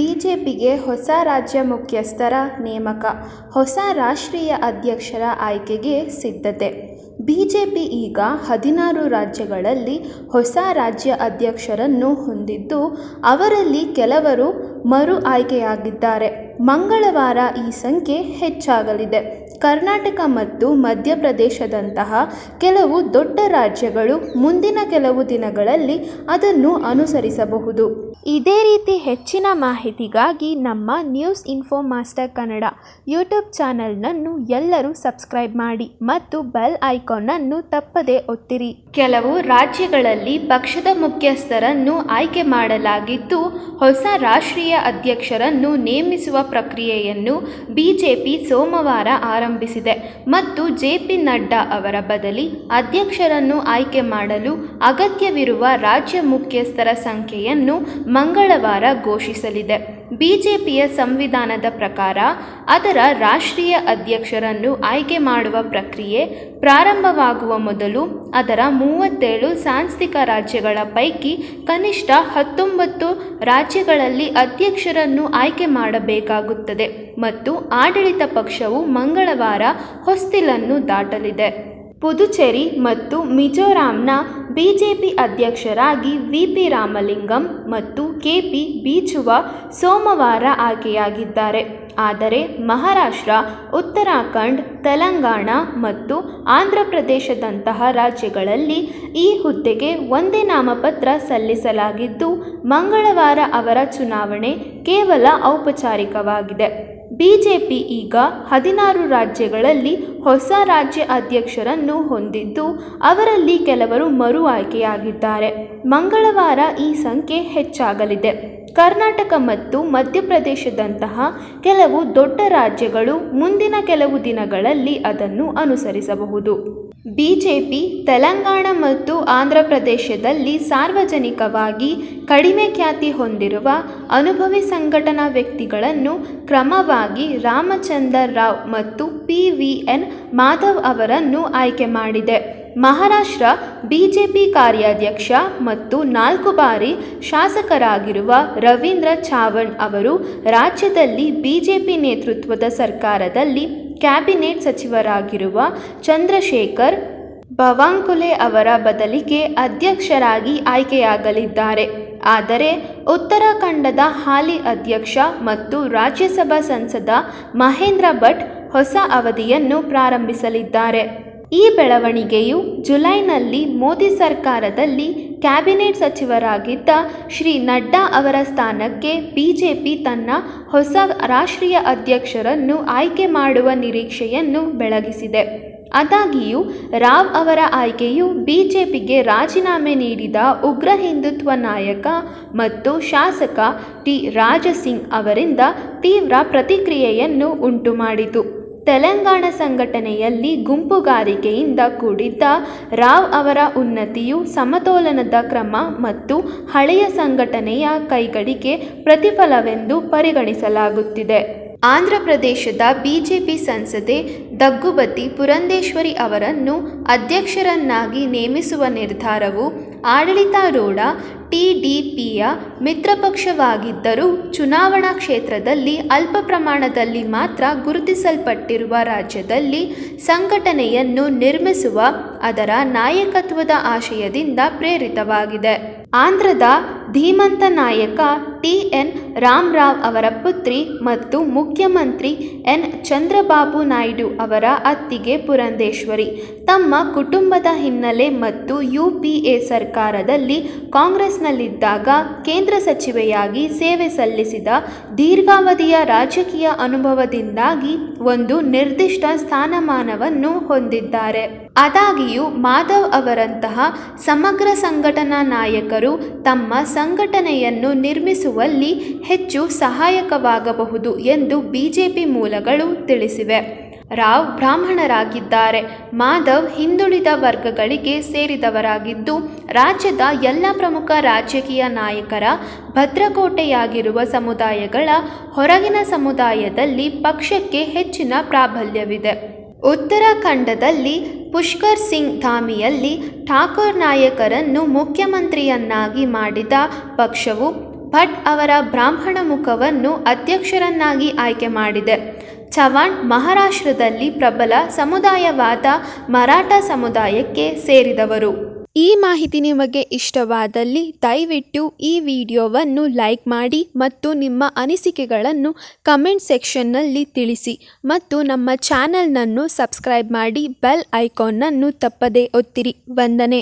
ಬಿಜೆಪಿಗೆ ಹೊಸ ರಾಜ್ಯ ಮುಖ್ಯಸ್ಥರ ನೇಮಕ, ಹೊಸ ರಾಷ್ಟ್ರೀಯ ಅಧ್ಯಕ್ಷರ ಆಯ್ಕೆಗೆ ಸಿದ್ಧತೆ. ಬಿಜೆಪಿ ಈಗ ಹದಿನಾರು ರಾಜ್ಯಗಳಲ್ಲಿ ಹೊಸ ರಾಜ್ಯ ಅಧ್ಯಕ್ಷರನ್ನು ಹೊಂದಿದ್ದು, ಅವರಲ್ಲಿ ಕೆಲವರು ಮರು ಆಯ್ಕೆಯಾಗಿದ್ದಾರೆ. ಮಂಗಳವಾರ ಈ ಸಂಖ್ಯೆ ಹೆಚ್ಚಾಗಲಿದೆ. ಕರ್ನಾಟಕ ಮತ್ತು ಮಧ್ಯಪ್ರದೇಶದಂತಹ ಕೆಲವು ದೊಡ್ಡ ರಾಜ್ಯಗಳು ಮುಂದಿನ ಕೆಲವು ದಿನಗಳಲ್ಲಿ ಅದನ್ನು ಅನುಸರಿಸಬಹುದು. ಇದೇ ರೀತಿ ಹೆಚ್ಚಿನ ಮಾಹಿತಿಗಾಗಿ ನಮ್ಮ news info master Kannada YouTube ಚಾನಲ್ನನ್ನು ಎಲ್ಲರೂ ಸಬ್ಸ್ಕ್ರೈಬ್ ಮಾಡಿ ಮತ್ತು ಬೆಲ್ ಐಕಾನನ್ನು ತಪ್ಪದೇ ಒತ್ತಿರಿ. ಕೆಲವು ರಾಜ್ಯಗಳಲ್ಲಿ ಪಕ್ಷದ ಮುಖ್ಯಸ್ಥರನ್ನು ಆಯ್ಕೆ ಮಾಡಲಾಗಿದ್ದು, ಹೊಸ ರಾಷ್ಟ್ರೀಯ ಅಧ್ಯಕ್ಷರನ್ನು ನೇಮಿಸುವ ಪ್ರಕ್ರಿಯೆಯನ್ನು ಬಿಜೆಪಿ ಸೋಮವಾರ ಆರಂಭಿಸಿದೆ ಮತ್ತು ಜೆ ಪಿ ನಡ್ಡಾ ಅವರ ಬದಲಿ ಅಧ್ಯಕ್ಷರನ್ನು ಆಯ್ಕೆ ಮಾಡಲು ಅಗತ್ಯವಿರುವ ರಾಜ್ಯ ಮುಖ್ಯಸ್ಥರ ಸಂಖ್ಯೆಯನ್ನು ಮಂಗಳವಾರ ಘೋಷಿಸಲಿದೆ. ಬಿಜೆಪಿಯ ಸಂವಿಧಾನದ ಪ್ರಕಾರ ಅದರ ರಾಷ್ಟ್ರೀಯ ಅಧ್ಯಕ್ಷರನ್ನು ಆಯ್ಕೆ ಮಾಡುವ ಪ್ರಕ್ರಿಯೆ ಪ್ರಾರಂಭವಾಗುವ ಮೊದಲು ಅದರ ಮೂವತ್ತೇಳು ಸಾಂಸ್ಥಿಕ ರಾಜ್ಯಗಳ ಪೈಕಿ ಕನಿಷ್ಠ ಹತ್ತೊಂಬತ್ತು ರಾಜ್ಯಗಳಲ್ಲಿ ಅಧ್ಯಕ್ಷರನ್ನು ಆಯ್ಕೆ ಮಾಡಬೇಕಾಗುತ್ತದೆ ಮತ್ತು ಆಡಳಿತ ಪಕ್ಷವು ಮಂಗಳವಾರ ಹೊಸ್ತಿಲನ್ನು ದಾಟಲಿದೆ. ಪುದುಚೇರಿ ಮತ್ತು ಮಿಜೋರಾಂನ ಬಿಜೆಪಿ ಅಧ್ಯಕ್ಷರಾಗಿ ವಿ ಪಿ ರಾಮಲಿಂಗಂ ಮತ್ತು ಕೆ ಪಿ ಬೀಚುವ ಸೋಮವಾರ ಆಯ್ಕೆಯಾಗಿದ್ದಾರೆ. ಆದರೆ ಮಹಾರಾಷ್ಟ್ರ, ಉತ್ತರಾಖಂಡ್, ತೆಲಂಗಾಣ ಮತ್ತು ಆಂಧ್ರಪ್ರದೇಶದಂತಹ ರಾಜ್ಯಗಳಲ್ಲಿ ಈ ಹುದ್ದೆಗೆ ಒಂದೇ ನಾಮಪತ್ರ ಸಲ್ಲಿಸಲಾಗಿದ್ದು, ಮಂಗಳವಾರ ಅವರ ಚುನಾವಣೆ ಕೇವಲ ಔಪಚಾರಿಕವಾಗಿದೆ. ಬಿಜೆಪಿ ಈಗ ಹದಿನಾರು ರಾಜ್ಯಗಳಲ್ಲಿ ಹೊಸ ರಾಜ್ಯ ಅಧ್ಯಕ್ಷರನ್ನು ಹೊಂದಿದ್ದು, ಅವರಲ್ಲಿ ಕೆಲವರು ಮರು ಆಯ್ಕೆಯಾಗಿದ್ದಾರೆ. ಮಂಗಳವಾರ ಈ ಸಂಖ್ಯೆ ಹೆಚ್ಚಾಗಲಿದೆ. ಕರ್ನಾಟಕ ಮತ್ತು ಮಧ್ಯಪ್ರದೇಶದಂತಹ ಕೆಲವು ದೊಡ್ಡ ರಾಜ್ಯಗಳು ಮುಂದಿನ ಕೆಲವು ದಿನಗಳಲ್ಲಿ ಅದನ್ನು ಅನುಸರಿಸಬಹುದು. ಬಿಜೆಪಿ, ತೆಲಂಗಾಣ ಮತ್ತು ಆಂಧ್ರ ಪ್ರದೇಶದಲ್ಲಿ ಸಾರ್ವಜನಿಕವಾಗಿ ಕಡಿಮೆ ಖ್ಯಾತಿ ಹೊಂದಿರುವ ಅನುಭವಿ ಸಂಘಟನಾ ವ್ಯಕ್ತಿಗಳನ್ನು ಕ್ರಮವಾಗಿ ರಾಮಚಂದರ್ ರಾವ್ ಮತ್ತು ಪಿ ವಿ ಎನ್ ಮಾಧವ್ ಅವರನ್ನು ಆಯ್ಕೆ ಮಾಡಿದೆ. ಮಹಾರಾಷ್ಟ್ರ ಬಿಜೆಪಿ ಕಾರ್ಯಾಧ್ಯಕ್ಷ ಮತ್ತು ನಾಲ್ಕು ಬಾರಿ ಶಾಸಕರಾಗಿರುವ ರವೀಂದ್ರ ಚಾವಣ್ ಅವರು ರಾಜ್ಯದಲ್ಲಿ ಬಿಜೆಪಿ ನೇತೃತ್ವದ ಸರ್ಕಾರದಲ್ಲಿ ಕ್ಯಾಬಿನೆಟ್ ಸಚಿವರಾಗಿರುವ ಚಂದ್ರಶೇಖರ್ ಭವಾಂಕುಲೆ ಅವರ ಬದಲಿಗೆ ಅಧ್ಯಕ್ಷರಾಗಿ ಆಯ್ಕೆಯಾಗಲಿದ್ದಾರೆ. ಆದರೆ ಉತ್ತರಾಖಂಡದ ಹಾಲಿ ಅಧ್ಯಕ್ಷ ಮತ್ತು ರಾಜ್ಯಸಭಾ ಸಂಸದ ಮಹೇಂದ್ರ ಭಟ್ ಹೊಸ ಅವಧಿಯನ್ನು ಪ್ರಾರಂಭಿಸಲಿದ್ದಾರೆ. ಈ ಬೆಳವಣಿಗೆಯು ಜುಲೈನಲ್ಲಿ ಮೋದಿ ಸರ್ಕಾರದಲ್ಲಿ ಕ್ಯಾಬಿನೆಟ್ ಸಚಿವರಾಗಿದ್ದ ಶ್ರೀ ನಡ್ಡಾ ಅವರ ಸ್ಥಾನಕ್ಕೆ ಬಿಜೆಪಿ ತನ್ನ ಹೊಸ ರಾಷ್ಟ್ರೀಯ ಅಧ್ಯಕ್ಷರನ್ನು ಆಯ್ಕೆ ಮಾಡುವ ನಿರೀಕ್ಷೆಯನ್ನು ಬೆಳಗಿಸಿದೆ. ಆದಾಗಿಯೂ, ರಾವ್ ಅವರ ಆಯ್ಕೆಯು ಬಿಜೆಪಿಗೆ ರಾಜೀನಾಮೆ ನೀಡಿದ ಉಗ್ರ ಹಿಂದುತ್ವ ನಾಯಕ ಮತ್ತು ಶಾಸಕ ಟಿ. ರಾಜಸಿಂಗ್ ಅವರಿಂದ ತೀವ್ರ ಪ್ರತಿಕ್ರಿಯೆಯನ್ನು ಉಂಟುಮಾಡಿತು. ತೆಲಂಗಾಣ ಸಂಘಟನೆಯಲ್ಲಿ ಗುಂಪುಗಾರಿಕೆಯಿಂದ ಕೂಡಿದ್ದ ರಾವ್ ಅವರ ಉನ್ನತಿಯು ಸಮತೋಲನದ ಕ್ರಮ ಮತ್ತು ಹಳೆಯ ಸಂಘಟನೆಯ ಕೈಗಳಿಗೆ ಪ್ರತಿಫಲವೆಂದು ಪರಿಗಣಿಸಲಾಗುತ್ತಿದೆ. ಆಂಧ್ರ ಆಂಧ್ರಪ್ರದೇಶದ ಬಿಜೆಪಿ ಸಂಸದೆ ದಗ್ಗುಬತಿ ಪುರಂದೇಶ್ವರಿ ಅವರನ್ನು ಅಧ್ಯಕ್ಷರನ್ನಾಗಿ ನೇಮಿಸುವ ನಿರ್ಧಾರವು ಆಡಳಿತಾರೂಢ ಟಿಡಿಪಿಯ ಮಿತ್ರಪಕ್ಷವಾಗಿದ್ದರೂ ಚುನಾವಣಾ ಕ್ಷೇತ್ರದಲ್ಲಿ ಅಲ್ಪ ಪ್ರಮಾಣದಲ್ಲಿ ಮಾತ್ರ ಗುರುತಿಸಲ್ಪಟ್ಟಿರುವ ರಾಜ್ಯದಲ್ಲಿ ಸಂಘಟನೆಯನ್ನು ನಿರ್ಮಿಸುವ ಅದರ ನಾಯಕತ್ವದ ಆಶಯದಿಂದ ಪ್ರೇರಿತವಾಗಿದೆ. ಆಂಧ್ರದ ಧೀಮಂತ ನಾಯಕ ಟಿ ಎನ್ ರಾಮರಾವ್ ಅವರ ಪುತ್ರಿ ಮತ್ತು ಮುಖ್ಯಮಂತ್ರಿ ಎನ್. ಚಂದ್ರಬಾಬು ನಾಯ್ಡು ಅವರ ಅತ್ತಿಗೆ ಪುರಂದೇಶ್ವರಿ. ತಮ್ಮ ಕುಟುಂಬದ ಹಿನ್ನೆಲೆ ಮತ್ತು ಯು ಪಿ ಎ ಸರ್ಕಾರದಲ್ಲಿ ಕಾಂಗ್ರೆಸ್ನಲ್ಲಿದ್ದಾಗ ಕೇಂದ್ರ ಸಚಿವೆಯಾಗಿ ಸೇವೆ ಸಲ್ಲಿಸಿದ ದೀರ್ಘಾವಧಿಯ ರಾಜಕೀಯ ಅನುಭವದಿಂದಾಗಿ ಒಂದು ನಿರ್ದಿಷ್ಟ ಸ್ಥಾನಮಾನವನ್ನು ಹೊಂದಿದ್ದಾರೆ. ಆದಾಗ್ಯೂ ಮಾಧವ್ ಅವರಂತಹ ಸಮಗ್ರ ಸಂಘಟನಾ ನಾಯಕರು ತಮ್ಮ ಸಂಘಟನೆಯನ್ನು ನಿರ್ಮಿಸುವಲ್ಲಿ ಹೆಚ್ಚು ಸಹಾಯಕವಾಗಬಹುದು ಎಂದು ಬಿಜೆಪಿ ಮೂಲಗಳು ತಿಳಿಸಿವೆ. ರಾವ್ ಬ್ರಾಹ್ಮಣರಾಗಿದ್ದಾರೆ. ಮಾಧವ್ ಹಿಂದುಳಿದ ವರ್ಗಗಳಿಗೆ ಸೇರಿದವರಾಗಿದ್ದು, ರಾಜ್ಯದ ಎಲ್ಲ ಪ್ರಮುಖ ರಾಜಕೀಯ ನಾಯಕರ ಭದ್ರಕೋಟೆಯಾಗಿರುವ ಸಮುದಾಯಗಳ ಹೊರಗಿನ ಸಮುದಾಯದಲ್ಲಿ ಪಕ್ಷಕ್ಕೆ ಹೆಚ್ಚಿನ ಪ್ರಾಬಲ್ಯವಿದೆ. ಉತ್ತರಾಖಂಡದಲ್ಲಿ ಪುಷ್ಕರ್ ಸಿಂಗ್ ಧಾಮಿಯಲ್ಲಿ ಠಾಕೂರ್ ನಾಯಕರನ್ನು ಮುಖ್ಯಮಂತ್ರಿಯನ್ನಾಗಿ ಮಾಡಿದ ಪಕ್ಷವು ಭಟ್ ಅವರ ಬ್ರಾಹ್ಮಣ ಮುಖವನ್ನು ಅಧ್ಯಕ್ಷರನ್ನಾಗಿ ಆಯ್ಕೆ ಮಾಡಿದೆ. ಚವಾಣ್ ಮಹಾರಾಷ್ಟ್ರದಲ್ಲಿ ಪ್ರಬಲ ಸಮುದಾಯವಾದ ಮರಾಠ ಸಮುದಾಯಕ್ಕೆ ಸೇರಿದವರು. ಈ ಮಾಹಿತಿ ನಿಮಗೆ ಇಷ್ಟವಾದಲ್ಲಿ ದಯವಿಟ್ಟು ಈ ವಿಡಿಯೋವನ್ನು ಲೈಕ್ ಮಾಡಿ ಮತ್ತು ನಿಮ್ಮ ಅನಿಸಿಕೆಗಳನ್ನು ಕಮೆಂಟ್ ಸೆಕ್ಷನ್ನಲ್ಲಿ ತಿಳಿಸಿ ಮತ್ತು ನಮ್ಮ ಚಾನಲ್ನನ್ನು ಸಬ್ಸ್ಕ್ರೈಬ್ ಮಾಡಿ ಬೆಲ್ ಐಕಾನ್ನನ್ನು ತಪ್ಪದೇ ಒತ್ತಿರಿ. ವಂದನೆ.